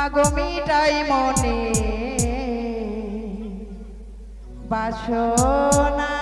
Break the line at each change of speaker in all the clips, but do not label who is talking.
মাগো মিটাই মনে। বাসনা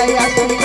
ಕೈಯ ತುಂಬ